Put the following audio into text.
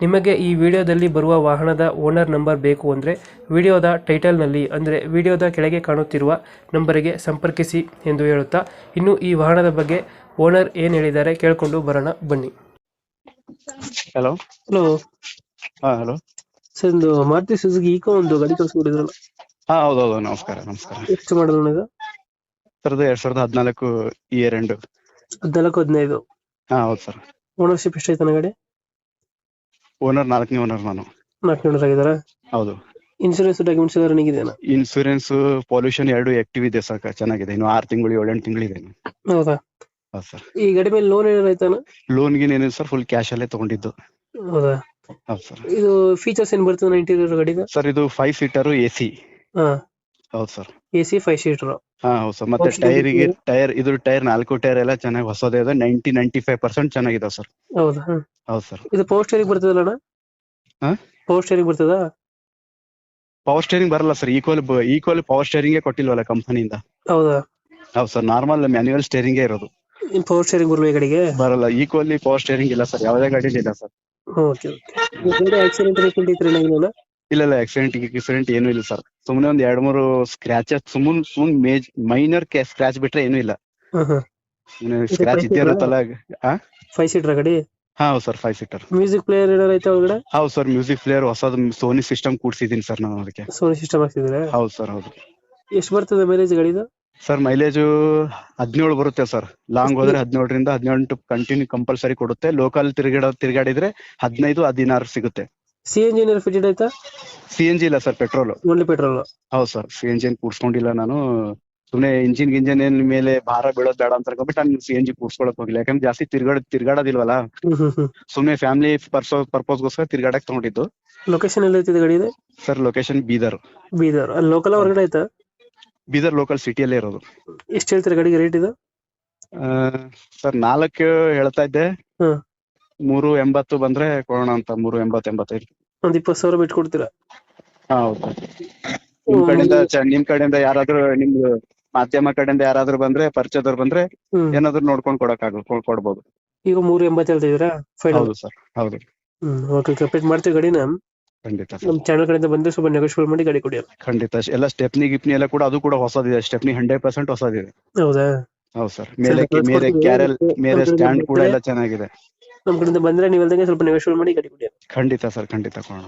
ನಿಮಗೆ ಈ ವಿಡಿಯೋದಲ್ಲಿ ಬರುವ ವಾಹನದ ಓನರ್ ನಂಬರ್ ಬೇಕು ಅಂದರೆ ವಿಡಿಯೋದ ಟೈಟಲ್ನಲ್ಲಿ ಅಂದರೆ ವಿಡಿಯೋದ ಕೆಳಗೆ ಕಾಣುತ್ತಿರುವ ನಂಬರಿಗೆ ಸಂಪರ್ಕಿಸಿ ಎಂದು ಹೇಳುತ್ತಾ ಇನ್ನು ಈ ವಾಹನದ ಬಗ್ಗೆ ಓನರ್ ಏನು ಹೇಳಿದ್ದಾರೆ ಕೇಳಿಕೊಂಡು ಬರೋಣ ಬನ್ನಿ. ಹಲೋ ಹಲೋ ಹಾ ಹಲೋ ಸರ್ ಒಂದು ಮಾರುತಿ ಸುಜುಕಿ ಈಕೋ ಒಂದು ಗಾಡಿ ಕಳಿಸ್ಕೊಂಡಿದ್ರಲ್ಲ ಹಾ ಹೌದೌದು ನಮಸ್ಕಾರ ನಮಸ್ಕಾರ. ಎಷ್ಟು ಮಾಡಿದ್ರು ಇದು ಸರ್ ಅದು ಎರಡ್ ಸಾವಿರದ ಹದಿನಾಲ್ಕು ಇಯರ್ ಎಂಡ್ ಹದಿನಾಲ್ಕು ಹದಿನೈದು. ಹಾ ಹೌದು ಸರ್. ಓನರ್ಶಿಪ್ ಎಷ್ಟೈತೆ ಗಾಡಿ? ಓನರ್ ನಾಲ್ಕನೇ ಓನರ್ ನಾನು. ನಾಲ್ಕು ಓನರ್ ಆಗಿದ್ದಾರೆ ಹೌದು. ಇನ್ಸೂರೆನ್ಸ್ ಡಾಕ್ಯುಮೆಂಟ್ಸ್ ಎಲ್ಲ ರನ್ನಿಂಗ್ ಇದೆಯಾ ಇನ್ಸೂರೆನ್ಸ್ ಪೊಲ್ಯೂಷನ್ ಎರಡು ಆಕ್ಟಿವ್ ಇದೆ ಸರ್ ಚೆನ್ನಾಗಿದೆ. ಇನ್ನು ಆರು ತಿಂಗಳು ಏಳೆಂಟು ತಿಂಗಳಿದೆ ಇದೆ ಹೌದಾ? ಹೌದು ಸರ್. ಈ ಗಾಡಿ ಮೇಲೆ ಲೋನ್ ಏನಾರು ಆಯ್ತಾನ ಲೋನ್ಗೆ ಏನಿದೆ ಸರ್ ಫುಲ್ ಕ್ಯಾಶ್ ಅಲ್ಲೇ ತಗೊಂಡಿದ್ದು. ಹೌದಾ? ಹೌದು ಸರ್. ಇದು ಫೀಚರ್ಸ್ ಏನ್ ಬರ್ತದೆ ಇಂಟೀರಿಯರ್ ಗಾಡಿ ಸರ್ ಇದು ಫೈವ್ ಸೀಟರ್ ಎ ಸಿ ಹಾ. ಹೌದು sir. A C five seater ಹಾ ಹೌದು ಸರ್. ಮತ್ತೆ ಟೈರ್ಗೆ ಟೈರ್ ಇದು ಟೈರ್ ನಾಲ್ಕು ಟೈರ್ ಎಲ್ಲ ಚೆನ್ನಾಗಿ ಹೊಸದೇ ಇದೆ. ನೈಂಟಿ ನೈಂಟಿ ಫೈವ್ ಪರ್ಸೆಂಟ್ ಚೆನ್ನಾಗಿದೆ ಸರ್. ಹೌದಾ. ಹೌದು ಸರ್. ಇದು ಪವರ್ ಸ್ಟೇರಿಂಗ್ ಬರ್ತದಲ್ಲ ಅಣ್ಣ? ಪವರ್ ಸ್ಟೇರಿಂಗ್ ಬರ್ತದ? ಪವರ್ ಸ್ಟೇರಿಂಗ್ ಬರಲ್ಲ sir. Equal equal power steering ಕೊಟ್ಟಿಲ್ವಲ್ಲ ಕಂಪನಿಯಿಂದ ಹೌದಾ? ಹೌದು ಸರ್. ನಾರ್ಮಲ್ ಮ್ಯಾನ್ಯುವಲ್ ಸ್ಟೇರಿಂಗ್ ಇರೋದು. ಪವರ್ ಸ್ಟೇರಿಂಗ್ ಬರಲ್ಲ ಈ ಗಾಡಿಗೆ ಬರಲ್ಲ. ಈಕ್ವಲಿ ಪವರ್ ಸ್ಟೇರಿಂಗ್ ಇಲ್ಲ ಸರ್. ಯಾವುದೇ ಗಾಡಿ ಇಲ್ಲ ಸರ್. ಓಕೆ ಓಕೆ ಆಕ್ಸಿಡೆಂಟ್ ಇಲ್ಲ ಇಲ್ಲ. ಆಕ್ಸಿಡೆಂಟ್ ಆಕ್ಸಿಡೆಂಟ್ ಏನೂ ಇಲ್ಲ ಸರ್. ಸುಮ್ಮನೆ ಒಂದ್ ಎರಡ್ ಮೂರು ಸ್ಕ್ರಾಚಸ್ ಸುಮ್ಮನ್ ಸುಮ್ ಮೇಜ್ ಮೈನರ್ ಸ್ಕ್ರಾಚ್ ಬಿಟ್ರೆ ಏನೂ ಇಲ್ಲ. ಸ್ಕ್ರಾಚ್ ಇದ್ದೇ ಇರುತ್ತಲ್ಲ ಫೈವ್ ಸೀಟರ್ ಗಾಡಿ? ಹೌದು sir five seater music player ಏನಾರ ಐತೆ ಒಳಗಡೆ? ಹೌದು ಸರ್ ಮ್ಯೂಸಿಕ್ ಪ್ಲೇಯರ್ ಹೊಸದು ಸೋನಿ ಸಿಸ್ಟಮ್ ಕೂಡ್ಸಿದೀನಿ ಸರ್ ನಾನು ಅದಕ್ಕೆ. ಸೋನಿ ಸಿಸ್ಟಮ್ ಹಾಕ್ತಿದ್ರೆ ಹೌದು ಸರ್ ಹೌದು. ಎಷ್ಟು ಬರ್ತದೆ ಮೈಲೇಜ್ ಗಾಡಿದು? ಸರ್ ಮೈಲೇಜ್ ಹದಿನೇಳು ಬರುತ್ತೆ ಸರ್ ಲಾಂಗ್ ಹೋದ್ರೆ ಹದಿನೇಳರಿಂದ ಹದಿನೆಂಟು ಕಂಟಿನ್ಯೂ ಕಂಪಲ್ಸರಿ ಕೊಡುತ್ತೆ. ಲೋಕಲ್ ತಿರುಗಾಡ ತಿರುಗಾಡಿದ್ರೆ ಹದಿನೈದು ಹದಿನಾರು ಸಿಗುತ್ತೆ. ಸಿ ಎನ್ ಜಿ ಏನಾರು ಫಿಟೆಡ್ ಆಯ್ತಾ? ಸಿ ಎನ್ ಜಿ ಇಲ್ಲ ಸರ್ ಪೆಟ್ರೋಲ್ ಓನ್ಲಿ ಪೆಟ್ರೋಲ್ ಹೌದು ಸರ್ ಸಿ ಎನ್ ಜಿ ಕೂಡ್ಸ್ಕೊಂಡಿಲ್ಲ ನಾನು. ಸುಮ್ನೆ ಇಂಜಿನ್ ಗಿಂಜಿನ್ ಏನ್ ಮೇಲೆ ಭಾರ ಬೀಳೋದ್ ಬೇಡ ಅಂತ ಅನ್ಕೊಂಡ್ಬಿಟ್ಟು ನಾನು ಸಿ ಎನ್ ಜಿ ಕೂರ್ಸ್ಕೊಳಕ್ ಹೋಗಿಲ್ಲ. ಯಾಕಂದ್ರೆ ಜಾಸ್ತಿ ತಿರ್ಗಾಡ ತಿರ್ಗಾಡೋದಿಲ್ವಲ್ಲ? ಸುಮ್ನೆ ಫ್ಯಾಮಿಲಿ ಪರ್ಸೋ ಪರ್ಪೋಸ್ಗೋಸ್ಕರ ತಿರ್ಗಾಡಕ್ ತಗೊಂಡಿದ್ದು. ಲೊಕೇಶನ್ ಎಲ್ಲ ಐತಿದೆ ಗಾಡಿ ಇದೆ? Sir location Bidar. ಬೀದರ್. ಅಲ್ಲಿ ಲೋಕಲ್ ಹೊರಗಡೆ ಐತ? ಬೀದರ್ ಲೋಕಲ್ ಸಿಟಿಯಲ್ಲೇ ಇರೋದು. ಎಷ್ಟು ಹೇಳ್ತೀರಾ ಗಾಡಿಗೆ ರೇಟ್ ಇದು? ಸರ್ ನಾಲ್ಕು ಹೇಳ್ತಾ ಇದ್ದೆ. ಹ್ಮ್. ಮೂರು ಎಂಬತ್ತು ಬಂದ್ರೆ ಕೊಡೋಣ ಅಂತ ಮೂರು ಎಂಬತ್ತು ಎಂಬತ್ತೈದು. ಒಂದ್ ಇಪ್ಪತ್ತು ಸಾವಿರ ಬಿಟ್ಟು ಕೊಡ್ತೀರಾ ಹಾ ಹೌದು. ನಿಮ್ ಕಡೆಯಿಂದ ಚ- ನಿಮ್ ಕಡೆಯಿಂದ ಯಾರಾದ್ರೂ ನಿಮ್ದು ಮಾಧ್ಯಮ ಕಡೆಯಿಂದ ಯಾರಾದ್ರೂ ಬಂದ್ರೆ ಪರಿಚಯದವ್ರು ಬಂದ್ರೆ ಹ್ಮ್. ಏನಾದ್ರು ನೋಡ್ಕೊಂಡ್ ಕೊಡಕ್ ಕೊಡ್ಬೋದು. ಈಗ ಮೂರು ಎಂಬತ್ತು ಹೇಳ್ತಿದ್ದೀರಾ ಫೈನಲ್ ಹೌದು ಸರ್ ಹೌದು. ಹ್ಮ್ ಓಕೆ ಕಂಪ್ಲೀಟ್ ಮಾಡ್ತೀವಿ ಗಾಡಿನ. ಖಂಡಿತ ಸರ್. ನಮ್ಮ ಚಾನಲ್ ಕಡೆಯಿಂದ ಬಂದ್ರೆ ಸ್ವಲ್ಪ ನೆಗೋಷಿಯೇಟ್ ಮಾಡಿ ಗಡಿ ಕೊಡಿ ಖಂಡಿತ ಎಲ್ಲ ಸ್ಟೆಪ್ನಿ ಗಿಪ್ನಿ ಎಲ್ಲ ಕೂಡ ಅದು ಕೂಡ ಹೊಸದಿದೆ. ಸ್ಟೆಪ್ನಿ ಹಂಡ್ರೆಡ್ ಪರ್ಸೆಂಟ್ ಹೊಸದಿದೆ. ಹೌದಾ? ಹೌದು ಸರ್. ಮೇಲೆ ಕಳ್ಸ್ಕೊಡ್ತೀವಿ. ಮೇಲೆ ಕ್ಯಾರಲ್ ಮೇಲೆ ನಮ್ ಸ್ಟ್ಯಾಂಡ್ ಕೂಡ ಎಲ್ಲ ಚೆನ್ನಾಗಿದೆ. ನಮ್ ಕಡೆಯಿಂದ ಬಂದ್ರೆ ನೀವು ಅಲ್ದಂಗೆ ಸ್ವಲ್ಪ ನೆಗೋಷಿಯೇಟ್ ಮಾಡಿ ಗಡಿ ಕೊಡಿ ಖಂಡಿತ ಸರ್ ಖಂಡಿತ ಕೊಡೋಣ.